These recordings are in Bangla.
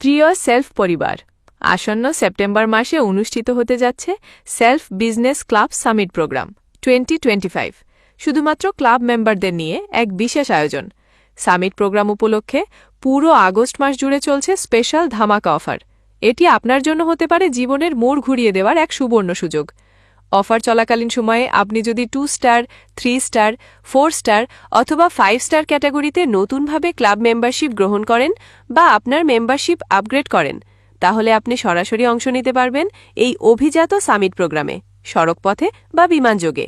প্রিয় সেলফ পরিবার। আসন্ন সেপ্টেম্বর মাসে অনুষ্ঠিত হতে যাচ্ছে self business club summit program, twenty শুধুমাত্র ক্লাব মেম্বারদের নিয়ে এক বিশেষ আয়োজন। সামিট প্রোগ্রাম উপলক্ষে পুরো আগস্ট মাস জুড়ে চলছে স্পেশাল ধামাকা অফার। এটি আপনার জন্য হতে পারে জীবনের মোড় ঘুরিয়ে দেওয়ার এক সুবর্ণ সুযোগ। অফার চলাকালীন সময়ে আপনি যদি two star three star four star অথবা ফাইভ স্টার ক্যাটাগরিতে নতুনভাবে ক্লাব মেম্বারশিপ গ্রহণ করেন বা আপনার মেম্বারশিপ আপগ্রেড করেন, তাহলে আপনি সরাসরি অংশ নিতে পারবেন এই অভিজাত সামিট প্রোগ্রামে সড়কপথে বা বিমানযোগে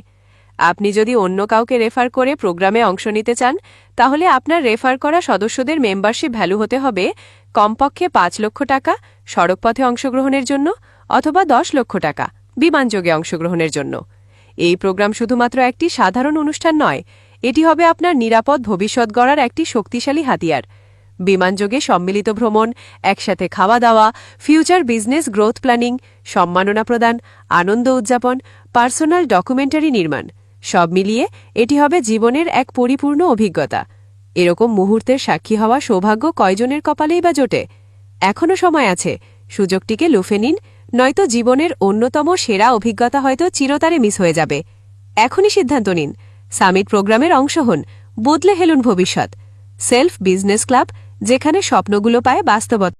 আপনি যদি অন্য কাউকে রেফার করে প্রোগ্রামে অংশ নিতে চান, তাহলে আপনার রেফার করা সদস্যদের মেম্বারশিপ ভ্যালু হতে হবে কমপক্ষে পাঁচ লক্ষ টাকা সড়কপথে অংশগ্রহণের জন্য অথবা দশ লক্ষ টাকা। বিমানযোগে অংশগ্রহণের জন্য। এই প্রোগ্রাম শুধুমাত্র একটি সাধারণ অনুষ্ঠান নয়, এটি হবে আপনার নিরাপদ ভবিষ্যৎ গড়ার একটি শক্তিশালী হাতিয়ার। বিমানযোগে সম্মিলিত ভ্রমণ, একসাথে খাওয়া দাওয়া ফিউচার বিজনেস গ্রোথ প্ল্যানিং সম্মাননা প্রদান, আনন্দ উদযাপন পার্সোনাল ডকুমেন্টারি নির্মাণ, সব মিলিয়ে এটি হবে জীবনের এক পরিপূর্ণ অভিজ্ঞতা। এরকম মুহূর্তের সাক্ষী হওয়া সৌভাগ্য কয়জনের কপালেই বা জোটে? এখনও সময় আছে, সুযোগটিকে লুফে নিন নয়তো জীবনের অন্যতম সেরা অভিজ্ঞতা হয়তো চিরতারে মিস হয়ে যাবে। এখনই সিদ্ধান্ত নিন। সামিট প্রোগ্রামের অংশ হন। বদলে হেলুন ভবিষ্যৎ। সেলফ বিজনেস ক্লাব, যেখানে স্বপ্নগুলো পায় বাস্তবতা।